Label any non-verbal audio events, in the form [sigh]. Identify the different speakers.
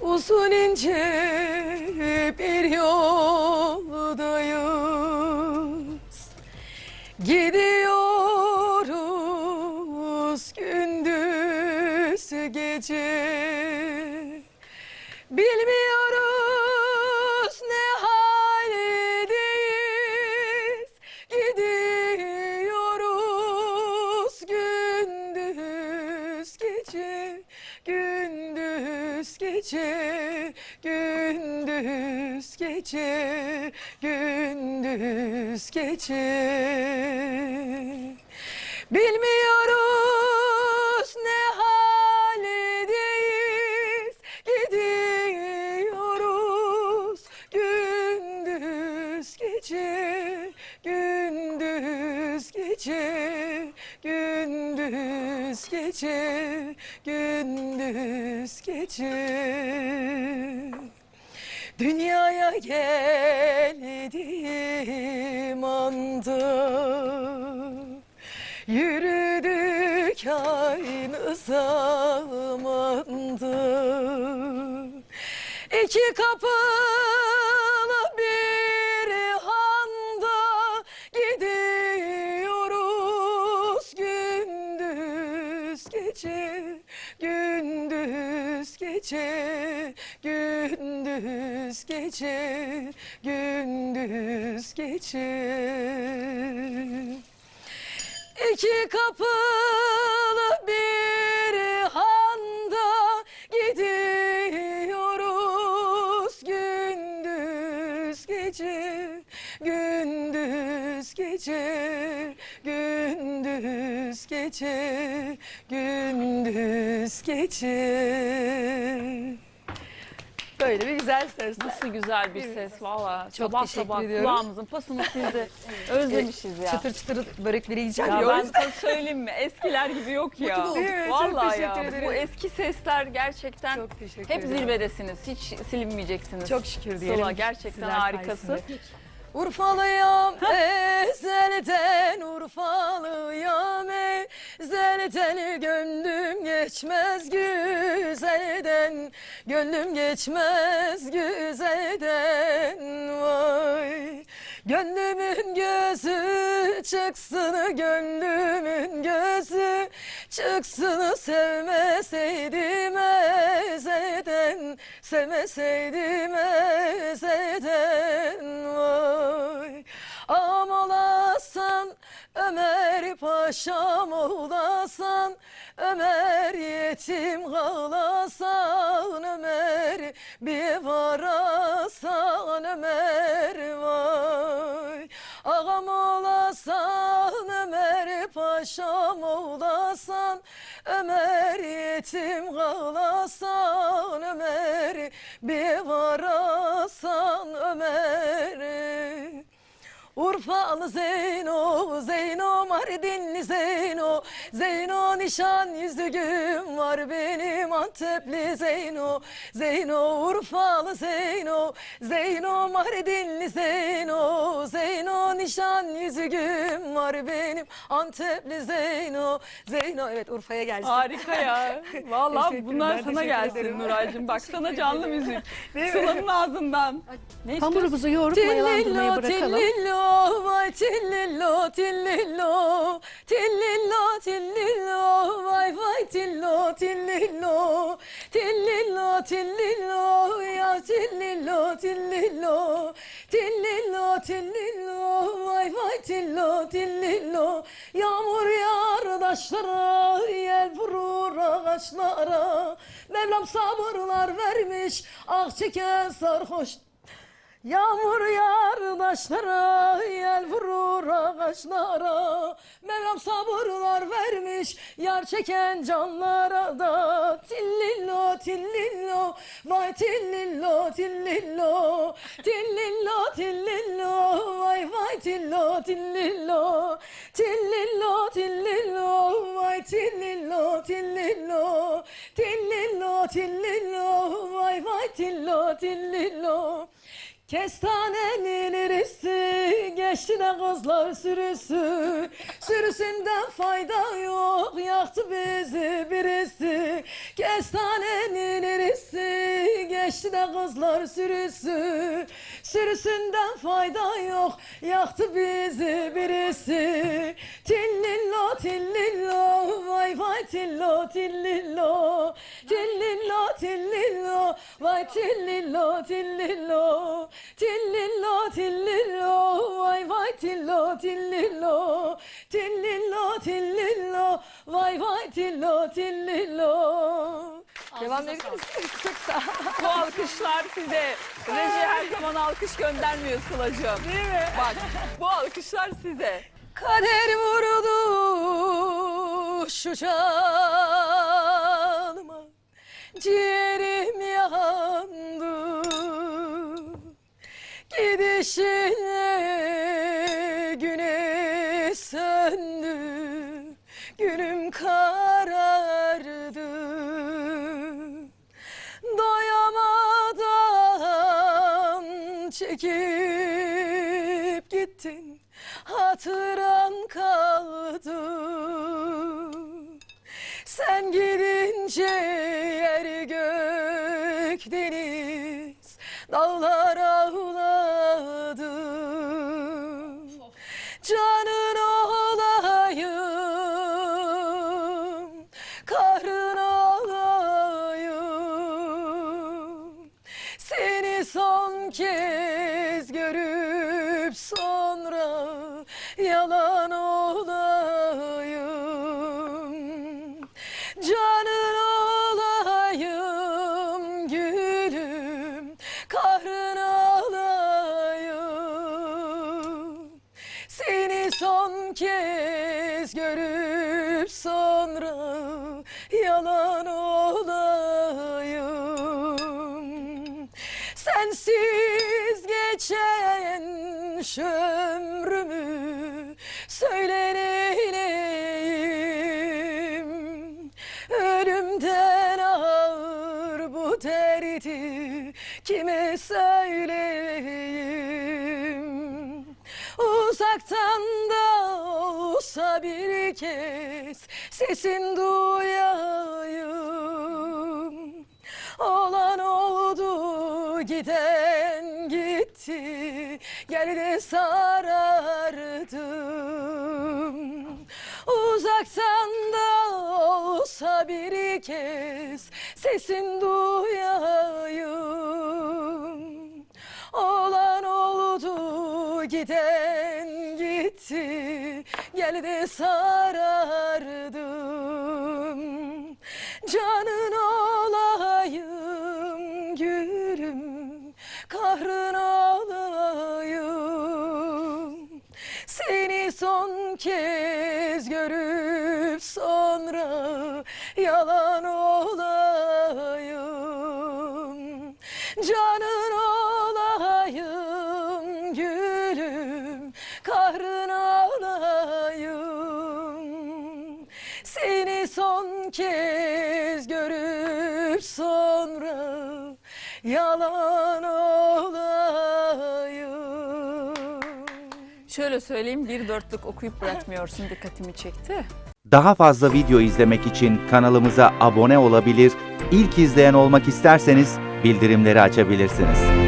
Speaker 1: Uzun ince bir yoldayız. Gidiyoruz gündüz gece gece Gündüz gece. Bilmiyoruz ne haldeyiz Gidiyoruz gündüz gece Gündüz gece Gündüz gece Gündüz gece Dünyaya geldiğim anda Yürüdük aynı zamanda İki kapılı bir handa. Gidiyoruz gündüz gece Gündüz gece Gündüz gece Gündüz gece İki kapılı bir handa gidiyoruz. Gündüz gece gündüz gece gündüz gece gündüz gece Böyle bir güzel sesler.
Speaker 2: Nasıl güzel bir ses valla.
Speaker 1: Çok
Speaker 2: sabah
Speaker 1: teşekkür
Speaker 2: sabah
Speaker 1: ediyorum.
Speaker 2: kulağımızın pasını sildi. [laughs] Özlemişiz ya.
Speaker 1: Çıtır çıtır börekleri yiyeceğim
Speaker 2: Ya
Speaker 1: ya.
Speaker 2: ben sana söyleyeyim mi? Eskiler gibi yok ya.
Speaker 1: Evet, çok
Speaker 2: Vallahi ya.
Speaker 1: teşekkür ederim.
Speaker 2: Bu eski sesler gerçekten
Speaker 1: Çok teşekkür
Speaker 2: hep
Speaker 1: ederim.
Speaker 2: zirvedesiniz. Hiç silinmeyeceksiniz.
Speaker 1: Çok şükür diyelim.
Speaker 2: Sıla gerçekten
Speaker 1: Sizler
Speaker 2: harikasın.
Speaker 1: sayesinde. Urfalıyam ezelden Urfalıyam ezelden Gönlüm geçmez güzelden Gönlüm geçmez güzelden. Vay Gönlümün gözü çıksın Gönlümün gözü çıksın Sevmeseydim ezeden Sevmeseydim ezeden Vay Ömer Paşam olasan Ömer yetim kalasan Ömer bir varasan Ömer vay. Ağam olasan Ömer Paşam olasan Ömer yetim kalasan Ömer bir varasan Ömer Urfalı Zeyno, Zeyno Mardinli Zeyno. Zeyno nişan yüzüğüm var benim Antepli Zeyno. Zeyno Urfalı Zeyno Zeyno Mardinli Zeyno. Zeyno nişan yüzüğüm var benim Antepli Zeyno Zeyno evet Urfa'ya gelsin.
Speaker 2: Harika ya. [laughs] Vallahi bunlar sana gelsin. Nuray'cığım. Bak sana canlı müzik. Sıla'nın ağzından. Ne?
Speaker 3: Hamurumuzu yoğurup mayalandırmaya bırakalım.
Speaker 1: tillillo, vay tillillo, tillillo, tillillo, tillillo, vay vay tillo, tillillo, tillillo, tillillo, ya tillillo, tillillo, tillillo, tillillo, vay vay tillo, tillillo, yağmur yağar taşlara, yel vurur ağaçlara, Mevlam sabırlar vermiş, ah çeken sarhoş Yağmur yağar taşlara, yel vurur ağaçlara. Mevlam sabırlar vermiş, yar çeken canlara da. Tillillo, tillillo, vay tillillo, tillillo. Tillillo, tillillo, vay vay tillo, tillillo. Tillillo, tillillo, vay tillillo, tillillo. Tillillo, tillillo, vay vay tillo, tillillo. Kestanenin irisi geçti de kızlar sürüsü. Sürüsünden fayda yok yaktı bizi birisi. Kestanenin irisi geçti de kızlar sürüsü. Sürüsünden fayda yok yaktı bizi birisi. Tillillo tillillo vay vay tillo tillillo. Tillillo tillillo vay tillillo tillillo Tillillo tillillo vay vay tillo tillillo Tillillo tillillo vay vay tillo tillillo Devam edebiliriz. [laughs] Çok sağ ol.
Speaker 2: Bu alkışlar size. Reji her zaman alkış göndermiyor Sıla'cığım. Değil mi? Bak bu alkışlar size.
Speaker 1: Kader vurdu şu canıma Ciğerim Gidişinle güneş söndü. Günüm karardı. Doyamadan çekip gittin. Hatıran kaldı Canın olayım Kahrın olayım. Seni son kez görüp sonra yalan olayım görüp sonra yalan olayım. Sensiz geçen şu ömrümü söyle neyleyim Ölümden ağır bu derdi kime söyleyeyim? Uzaktan da olsa bir kez sesin duyayım. Olan oldu giden gitti Gel de sarardım. Uzaktan da olsa bir kez sesin duyayım. Olan oldu giden gitti Gel de sarardım. Canın olayım gülüm Kahrın olayım. Seni son kez
Speaker 2: Şöyle söyleyeyim bir dörtlük okuyup bırakmıyorsun dikkatimi çekti.
Speaker 3: Daha fazla video izlemek için kanalımıza abone olabilir, ilk izleyen olmak isterseniz bildirimleri açabilirsiniz.